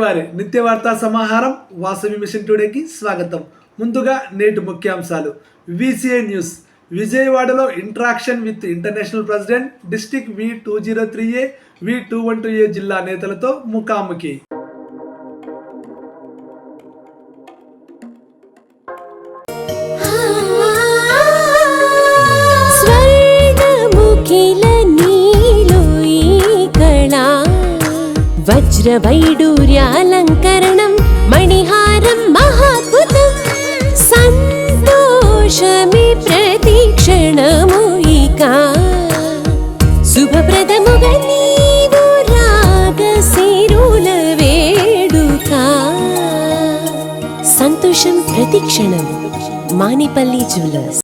వారి నిత్య వార్తా సమాహారం వాసవి మిషన్ టుడేకి స్వాగతం. ముందుగా నేటి ముఖ్యాంశాలు. VCA news. విజయవాడలో interaction with international president district V two zero three A V two one two A జిల్లా నేతలతో ముఖాముఖి. വജ്രവൈഡൂര്യാലങ്കരണം മണിഹാരം മഹാത്ഭുതം സന്തോഷമേ പ്രതീക്ഷണമൂയിക ശുഭപ്രദമുക സന്തോഷം പ്രതീക്ഷണം മാനിപ്പള്ളി ജ്വല്ലേഴ്സ്.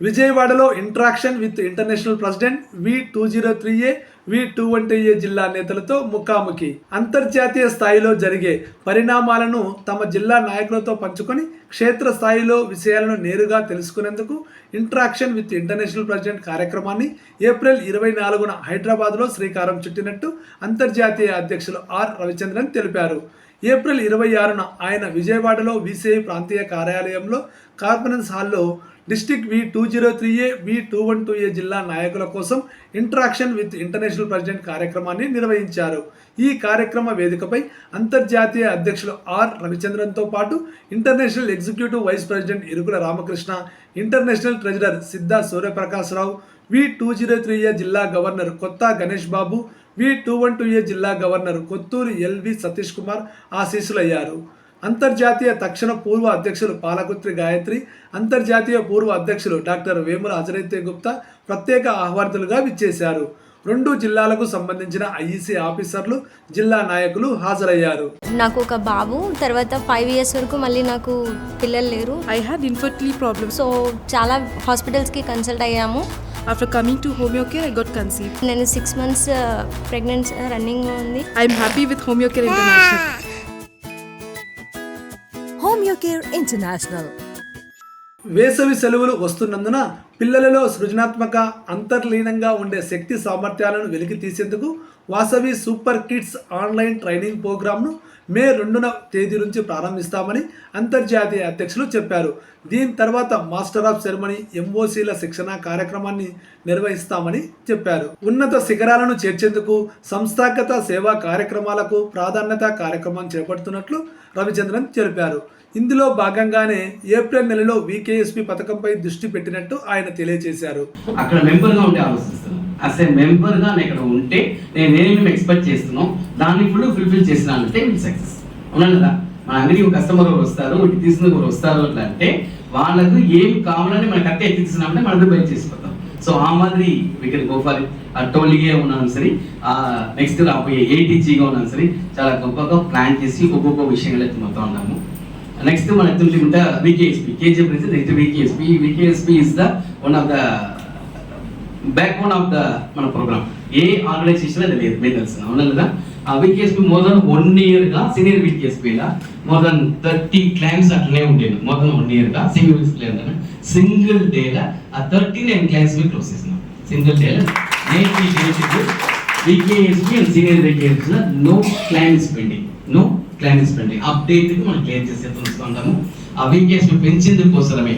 విజయవాడలో interaction with international president V two zero three A V two one two A జిల్లా నేతలతో ముఖాముఖి. అంతర్జాతీయ స్థాయిలో జరిగే పరిణామాలను తమ జిల్లా నాయకులతో పంచుకొని క్షేత్ర స్థాయిలో విషయాలను నేరుగా తెలుసుకునేందుకు ఇంట్రాక్షన్ విత్ ఇంటర్నేషనల్ ప్రెసిడెంట్ కార్యక్రమాన్ని ఏప్రిల్ ఇరవై నాలుగున హైదరాబాద్లో శ్రీకారం చుట్టినట్టు అంతర్జాతీయ అధ్యక్షులు ఆర్ రవిచంద్రన్ తెలిపారు. ఏప్రిల్ ఇరవై ఆరున ఆయన విజయవాడలో విసిఐ ప్రాంతీయ కార్యాలయంలో కాన్ఫరెన్స్ హాల్లో district V two zero three A V two one two A జిల్లా నాయకుల కోసం ఇంట్రాక్షన్ విత్ ఇంటర్నేషనల్ ప్రెసిడెంట్ కార్యక్రమాన్ని నిర్వహించారు. ఈ కార్యక్రమ వేదికపై అంతర్జాతీయ అధ్యక్షులు ఆర్ రవిచంద్రన్తో పాటు international executive vice president Irukula Ramakrishna international treasurer Siddha Suryaprakashrao V two zero three A జిల్లా governor Kotha Ganesh Babu V two one two A జిల్లా గవర్నర్ కొత్తూరు ఎల్వి సతీష్ కుమార్ ఆశీస్సులయ్యారు. అంతర్జాతీయ తక్షణ పూర్వ అధ్యక్షులు పాలకుత్రి గాయత్రి అంతర్జాతీయ పూర్వ అధ్యక్షులు డాక్టర్ వేముల అజరైతే గుప్తా ప్రత్యేక ఆహ్వానితులుగా విచ్చేశారు రెండు జిల్లాలకు సంబంధించిన ఐఈసీ ఆఫీసర్లు జిల్లా నాయకులు హాజరయ్యారు నాకు ఒక బాబు తర్వాత ఫైవ్ ఇయర్స్ వరకు మళ్ళీ నాకు పిల్లలు లేరు I had infertility problems. So చాలా హాస్పిటల్స్కి కన్సల్ట్ అయ్యాము After coming to Homeocare, I got conceived. నేను సిక్స్ మంత్స్ ప్రెగ్నెన్సీ రన్నింగ్ ఉంది I'm happy with Homeocare International. International వేసవి సెలవులు వస్తున్నందున పిల్లలలో సృజనాత్మక అంతర్లీనంగా ఉండే శక్తి సామర్థ్యాలను వెలికి తీసేందుకు Vasavi super kids online training ప్రోగ్రామ్ను మే రెండున తేదీ నుంచి ప్రారంభిస్తామని అంతర్జాతీయ అధ్యక్షులు చెప్పారు. దీని తర్వాత మాస్టర్ ఆఫ్ సెరమనీ ఎంఓసీల శిక్షణ కార్యక్రమాన్ని నిర్వహిస్తామని చెప్పారు. ఉన్నత శిఖరాలను చేర్చేందుకు సంస్థాగత సేవా కార్యక్రమాలకు ప్రాధాన్యత కార్యక్రమం చేపడుతున్నట్లు రవిచంద్రన్ తెలిపారు. ఇందులో భాగంగానే ఏప్రిల్ నెలలో వికేఎస్పి పథకంపై దృష్టి పెట్టినట్టు ఆయన తెలియజేశారు. అక్కడ మెంబర్గా ఉండే ఆలోచిస్తున్నాను అసలు మెంబర్గా నేను ఇక్కడ ఉంటే నేను ఏమేమి ఎక్స్పెక్ట్ చేస్తున్నాం దాన్ని ఫుల్ ఫుల్ఫిల్ చేసినానంటే విల్ సక్సెస్ ఉన్నాను కదా మన అందరికీ ఒక కస్టమర్ ఒకరు వస్తారు ఇటు తీసుకుని ఒకరు వస్తారు అంటే వాళ్ళకు ఏం కావాలని మనకి అట్టే ఎత్తి తీసుకున్నామంటే మనం బయట చేసిపోతాం. సో ఆ మాదిరి వికెట్ గోపాలి గో ఆ ఉన్నాను సరే ఆ నెక్స్ట్ రాబోయే ఏటీజీగా ఉన్నాను సరే చాలా గొప్పగా ప్లాన్ చేసి ఒక్కొక్క విషయంలో ఎత్తుమవుతా ఉన్నాము నెక్స్ట్ మన ఎత్తుంటే వికేఎస్పి కేజీఎఫ్ నుంచి next VKSP VKSP is the one of the backbone of the మన ప్రోగ్రామ్ ఏ ఆర్గనైజేషన్ అది లేదు మీకు తెలుసు అవునా లేదా ఆ వికేఎస్పి మోర్ దన్ వన్ ఇయర్గా సీనియర్ వికేఎస్పి లా మోర్ దన్ థర్టీ క్లైమ్స్ అట్లనే ఉండేది మోర్ దన్ వన్ ఇయర్గా సింగిల్ లేదు సింగిల్ డే లా ఆ thirty nine claims we close చేసినాం సింగిల్ డే లా నేటి date VKSP and senior VKSP law no claims pending no claims pending అప్డేట్కి మనం క్లియర్ చేసే చూసుకుంటాము ఆ వికేఎస్పి పెంచింది కోసమే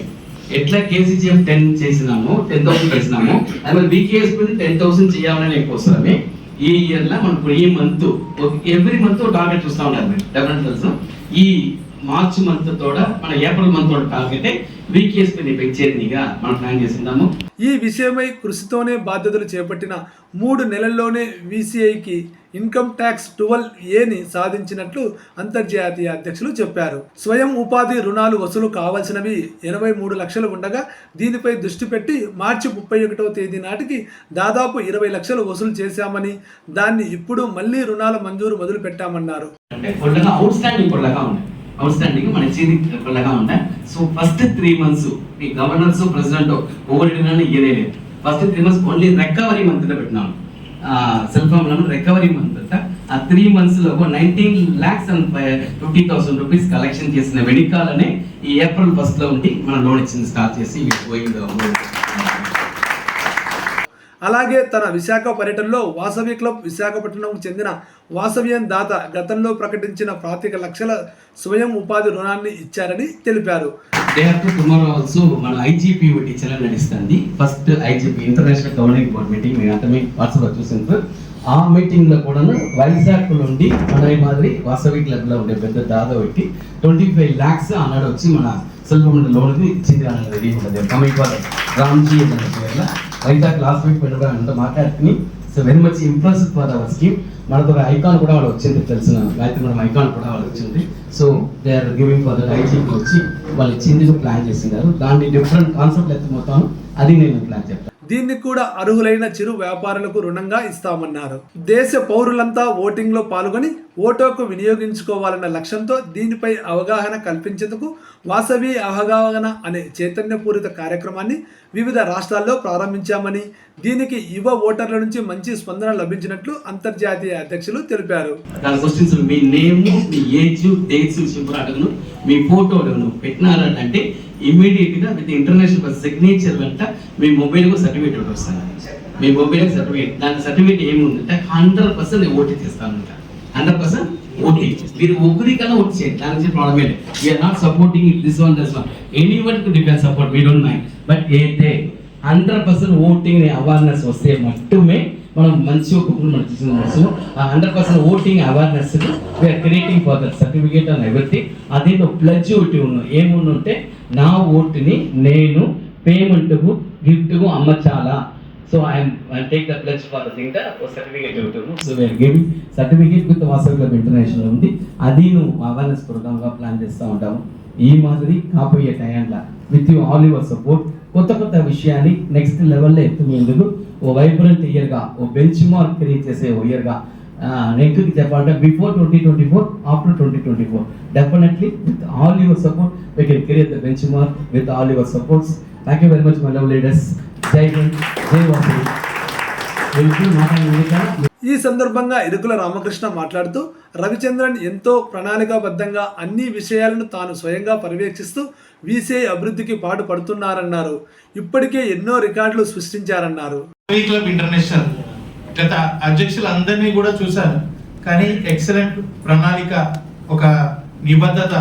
ఎట్లా కేసీజీఎఫ్ టెన్ చేసినామో టెన్ థౌసండ్ చేసినామో అదే బీకేఎస్పీ టెన్ థౌసండ్ చేయాలని కోసమే ఈ ఇయర్లో మనకు ఈ మంత్ ఎవ్రీ మంత్ టార్గెట్ చూస్తూ ఉన్నారు మీరు. డెఫినెట్ తెలుసు? ఈ మార్చ్ మంత్ తోడ మన ఏప్రిల్ మంత్ తోడ టార్గెట్ బీకేఎస్పీ పెంచేదిగా మనం ప్లాన్ చేసిందాము. ఈ విషయమై కృషితోనే బాధ్యతలు చేపట్టిన మూడు నెలల్లోనే వీసీఐకి ఇన్కమ్ ట్యాక్స్ ట్వెల్వ్ ఏని సాధించినట్లు అంతర్జాతీయ అధ్యక్షులు చెప్పారు. స్వయం ఉపాధి రుణాలు వసూలు కావాల్సినవి ఎనభై మూడు లక్షలు ఉండగా దీనిపై దృష్టి పెట్టి మార్చి ముప్పై ఒకటవ తేదీ నాటికి దాదాపు ఇరవై లక్షలు వసూలు చేశామని దాన్ని ఇప్పుడు మళ్ళీ రుణాల మంజూరు మొదలు పెట్టామన్నారు. అవుట్స్టాండింగ్ మన చేతి పిల్లగా ఉన్నాయి. సో ఫస్ట్ త్రీ మంత్స్ ఈ గవర్నర్స్ ప్రెసిడెంట్ ఓవర్ ఇవ్వలేదు first three months only recovery మంత్లో పెట్టినాము సెల్ ఫోన్ రికవరీ మంత్ ఆ త్రీ మంత్స్లో nineteen lakhs and fifty thousand rupees collection చేసిన వెడికాలనే ఈ ఏప్రిల్ ఫస్ట్లో ఉండి మనం లోన్ ఇచ్చింది స్టార్ట్ చేసి పోయింది అలాగే తన విశాఖ పర్యటనలో వాసవి క్లబ్ విశాఖపట్నంకు చెందిన వాసవ్యం దాత గతంలో ప్రకటించిన పాతిక లక్షల స్వయం ఉపాధి రుణాన్ని ఇచ్చారని తెలిపారు. డే ఆఫ్టర్ టుమారో ఆల్సో మన ఐజీపీ ఒకటి నడుస్తుంది. First IGP international governing board meeting మీరు అంతా వాట్సాప్లో చూసిన సార్ ఆ మీటింగ్లో కూడా వైజాగ్ నుండి మన మాదిరి వాసవి క్లబ్లో ఉండే పెద్ద దాదా పెట్టి ట్వంటీ ఫైవ్ ల్యాక్స్ అన్నాడు వచ్చి మన సెల్ఫ్ లోన్ ఇచ్చింది అన్నది రెడీ ఉంటుంది కమిటీ రామ్జీ అన్న పేర్ల వైజాగ్ లాస్ట్ వీక్ పెట్టుబడి అంటే మాట్లాడుకుని so very much impress for our scheme మనకు ఒక ఐకాన్ కూడా వాళ్ళు వచ్చింది తెలిసిన? గాయత్రి మనం ఐకాన్ కూడా వాళ్ళు వచ్చింది. So they are giving for that ఐజీకి వచ్చి వాళ్ళు చిందుకు ప్లాన్ చేసినారు దాన్ని డిఫరెంట్ కాన్సెప్ట్ ఎత్తుపోతాను అది నేను ప్లాన్ చెప్తాను దీన్ని కూడా అర్హులైన చిరు వ్యాపారులకు రుణంగా ఇస్తామన్నారు. దేశ పౌరులంతా ఓటింగ్లో పాల్గొని ఓటోకు వినియోగించుకోవాలన్న లక్ష్యంతో దీనిపై అవగాహన కల్పించేందుకు వాసవి అవగాహన అనే చైతన్యపూరిత కార్యక్రమాన్ని వివిధ రాష్ట్రాల్లో ప్రారంభించామని దీనికి యువ ఓటర్ల నుంచి మంచి స్పందన లభించినట్లు అంతర్జాతీయ అధ్యక్షులు తెలిపారు. మీ నేమ్ మీ ఏజ్ డేట్స్ మీ ఫోటో పెట్టినారంటే ఇమీడియట్గా విత్ ఇంటర్నేషనల్ సిగ్నేచర్ వెంట మీ మొబైల్కు సర్టిఫికేట్ ఒకటి వస్తాను మీ మొబైల్ సర్టిఫికేట్ దాని సర్టిఫికేట్ ఏముందంటే హండ్రెడ్ పర్సెంట్ ఓటీ చేస్తానంట. హండ్రెడ్ పర్సెంట్ ఓటీ మీరు ఒకరికన్నా ఓటీ చేయండి. దాని నుంచి ప్రాబ్లం ఏంటి we're not supporting this one this one any one to depend support we don't mind but a hundred percent voting awareness వస్తే మట్టుమే మనం మంచి ఒక మనం తీసుకున్నాము ఆ. Hundred percent voting awareness we're creating for that certificate and everything అదేంటో pledge ఒకటి ఉన్నాం. ఏముందంటే నా ఓటుని నేను పేమెంట్కు గిఫ్ట్కు అమ్మచాలా? So I'm take the pledge for thing certificate ఒకటి so we're giving certificate with Vasavi club international ఉంది. అది నువ్వు అవేర్నెస్ ప్రోగ్రామ్గా ప్లాన్ చేస్తూ ఉంటాము ఈ మాదిరి కాపోయే టైంలో with you all your support కొత్త కొత్త విషయాన్ని నెక్స్ట్ లెవెల్లో ఎత్తుకునేందుకు ఓ వైబ్రెంట్ ఇయర్గా ఓ బెంచ్ మార్క్ క్రియేట్ చేసే ఓ ఇయర్గా నెక్స్ట్ చెప్పాలంటే before twenty twenty four after twenty twenty four definitely with all your support we can create the benchmark with all your supports thank you very much my love leaders జై హింద్ జై ఈ సందర్భంగా ఇరుకుల రామకృష్ణ మాట్లాడుతూ రవిచంద్రన్ ఎంతో ప్రణాళికాబద్ధంగా అన్ని విషయాలను తాను స్వయంగా పర్యవేక్షిస్తూ వీసీఐ అభివృద్ధికి పాటుపడుతున్నారన్నారు. ఇప్పటికే ఎన్నో రికార్డులు సృష్టించారన్నారు. క్లబ్ ఇంటర్నేషనల్ గత అధ్యక్షులందరినీ కూడా చూశాను. కానీ ఎక్సలెంట్ ప్రణాళిక ఒక నిబద్ధత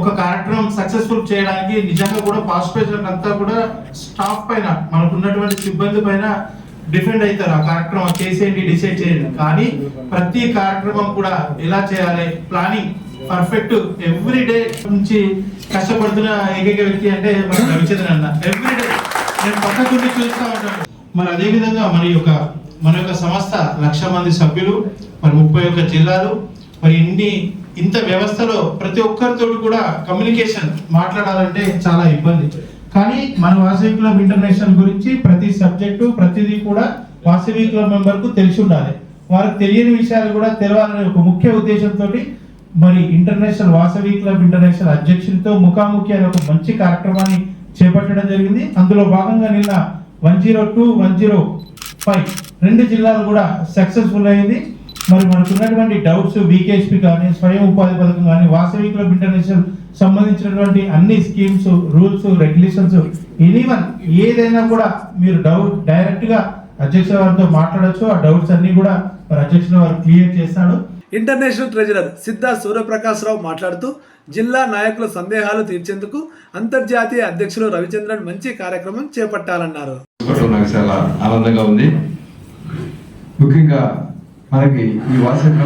ఒక కార్యక్రమం సక్సెస్ఫుల్ చేయడానికి నిజంగా కూడా పార్టిసిపేషన్ అంతా కూడా స్టాఫ్ పైన మనకు ఉన్నటువంటి సిబ్బంది పైన డిపెండ్ అవుతారు. ఆ కార్యక్రమం చేసేయండి డిసైడ్ చేయండి. కానీ ప్రతి కార్యక్రమం కూడా ఎలా చేయాలి? ప్లానింగ్ పర్ఫెక్ట్ ఎవ్రీ డే నుంచి కష్టపడుతున్న ఏకైక వ్యక్తి అంటే మన రవిచంద్రన్ అన్న. ఎవ్రీ డే నేను పక్కకుండి చూస్తూ ఉంటాను. మరి అదేవిధంగా మన యొక్క మన యొక్క సంస్థ లక్ష మంది సభ్యులు మరి ముప్పై ఒక్క జిల్లాలు మరి ఇన్ని ఇంత వ్యవస్థలో ప్రతి ఒక్కరితో కూడా కమ్యూనికేషన్ మాట్లాడాలంటే చాలా ఇబ్బంది. కానీ మన వాసవి క్లబ్ ఇంటర్నేషనల్ గురించి ప్రతి సబ్జెక్టు ప్రతిదీ కూడా వాసవి క్లబ్ మెంబర్కు తెలిసి ఉండాలి. వారికి తెలియని విషయాలు కూడా తెలవాలనే ఒక ముఖ్య ఉద్దేశంతో మరి ఇంటర్నేషనల్ వాసవి క్లబ్ ఇంటర్నేషనల్ అధ్యక్షులతో ముఖాముఖి అనే ఒక మంచి కార్యక్రమాన్ని చేపట్టడం జరిగింది. అందులో భాగంగా నిన్న one zero two one zero five రెండు జిల్లాలు కూడా సక్సెస్ఫుల్ అయింది. మరి మనకు ఉన్నటువంటి డౌట్స్ వీకేఎస్పి కానీ స్వయం ఉపాధి పథకం కానీ వాసవి క్లబ్ ఇంటర్నేషనల్ సంబంధించినటువంటి అన్ని స్కీమ్స్ రూల్స్ రెగ్యులేషన్స్ ఎనీవన్ ఏదైనా కూడా మీరు డౌట్ డైరెక్ట్గా అధ్యక్ష వారితో మాట్లాడొచ్చు. ఆ డౌట్స్ అన్నీ కూడా మరి అధ్యక్షుల వారు క్లియర్ చేస్తాడు. ఇంటర్నేషనల్ ట్రెజరర్ సిద్ధా సూర్యప్రకాశ్రావు మాట్లాడుతూ జిల్లా నాయకుల సందేహాలు తీర్చేందుకు అంతర్జాతీయ అధ్యక్షులు రవిచంద్రన్ మంచి కార్యక్రమం చేపట్టాలన్నారు. నాకు చాలా ఆనందంగా ఉంది. ముఖ్యంగా మనకి ఈ వాట్సాప్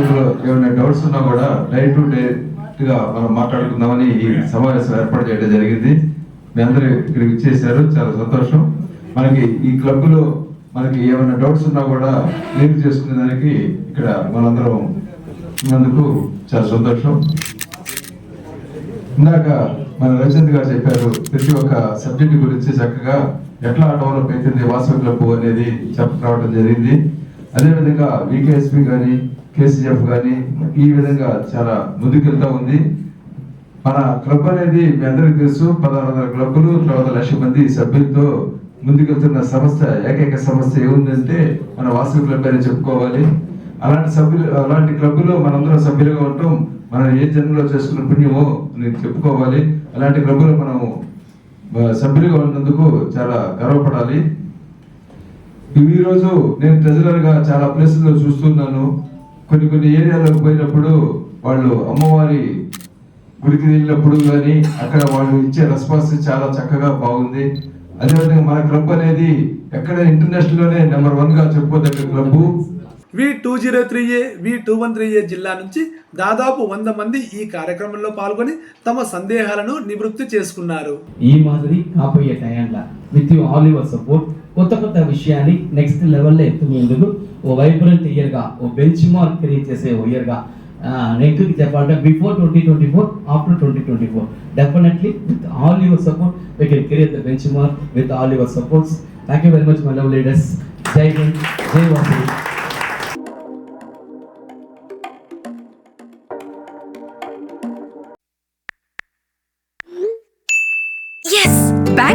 ఏమైనా డౌట్స్ ఉన్నా కూడా డైరెక్ట్ టు డైరెక్ట్ మనం మాట్లాడుకుందామని ఈ సమావేశం ఏర్పాటు చేయడం జరిగింది. మీ అందరూ ఇక్కడికి ఇచ్చేసారు చాలా సంతోషం. మనకి ఈ క్లబ్లో మనకి ఏమైనా డౌట్స్ ఉన్నా కూడా క్లియర్ చేసుకునే దానికి ఇక్కడ మనందరం అందుకు చాలా సంతోషం. ఇందాక మన రవిచంద్ర గారు చెప్పారు ప్రతి ఒక్క సబ్జెక్ట్ గురించి చక్కగా ఎట్లా డెవలప్ అవుతుంది వాసవి క్లబ్ అనేది చెప్పరావడం జరిగింది. అదేవిధంగా వికేఎస్పి కానీ కేసీఎఫ్ కానీ ఈ విధంగా చాలా ముందుకెళ్తా ఉంది. మన క్లబ్ అనేది మీ అందరికీ తెలుసు పదహారు వందల క్లబ్లు తర్వాత లక్ష మంది సభ్యులతో ముందుకెళ్తున్న సంస్థ ఏకైక సంస్థ ఏముందంటే మన వాసవి క్లబ్ అని చెప్పుకోవాలి. అలాంటి సభ్యులు అలాంటి క్లబ్లో మనందరం సభ్యులుగా ఉంటాం. మనం ఏ జన్మలో చేసుకున్న పుణ్యమో అని చెప్పుకోవాలి. అలాంటి క్లబ్లో మనం సభ్యులుగా ఉన్నందుకు చాలా గర్వపడాలి. ఈరోజు నేను ట్రెజరర్గా చాలా ప్లేసుల్లో చూస్తున్నాను. కొన్ని కొన్ని ఏరియాలకు పోయినప్పుడు వాళ్ళు అమ్మవారి గుడికి వెళ్ళినప్పుడు కానీ అక్కడ వాళ్ళు ఇచ్చే రెస్పాన్స్ చాలా చక్కగా బాగుంది. అదేవిధంగా మన క్లబ్ అనేది ఎక్కడ ఇంటర్నేషనల్లోనే నెంబర్ వన్గా చెప్పుకోదగ్గ club. V two zero three A V two one three A జిల్లా నుంచి దాదాపు వంద మంది ఈ కార్యక్రమంలో పాల్గొని తమ సందేహాలను నివృత్తి చేసుకున్నారు. ఈ మాదిరి కాబోయే టైంలో with you all your support కొత్త కొత్త విషయాన్ని నెక్స్ట్ లెవెల్లో ఎత్తుకునేందుకు ఓ వైబ్రెంట్ ఇయర్గా ఓ బెంచ్ మార్క్ క్రియేట్ చేసే ఓ ఇయర్గా నెక్స్ట్ చెప్పాలంటే before twenty twenty four after twenty twenty four. Definitely with all your support we can create the benchmark with all your supports thank you very much my love leaders జై హింద్ జై వాసు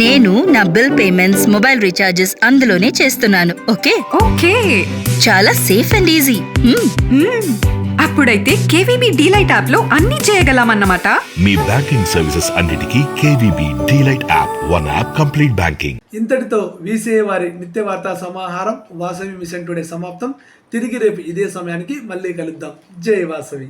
నేను నా bill payments mobile recharges అందులోనే చేస్తున్నాను. Okay? Okay. చాలా safe and easy. అప్పుడైతే KVB delight యాప్లో అన్ని చేయగలమన్నమాట. మీ బ్యాంకింగ్ సర్వీసెస్ అన్నిటికీ KVB delight app one app complete banking. ఇంతటితో వీసీఏ వారి నిత్య వార్తా సమాహారం వాసవి మిషన్ టుడే సమాప్తం. తిరిగి రేపు ఇదే సమయానికి మళ్ళీ కలుద్దాం. జై వాసవి.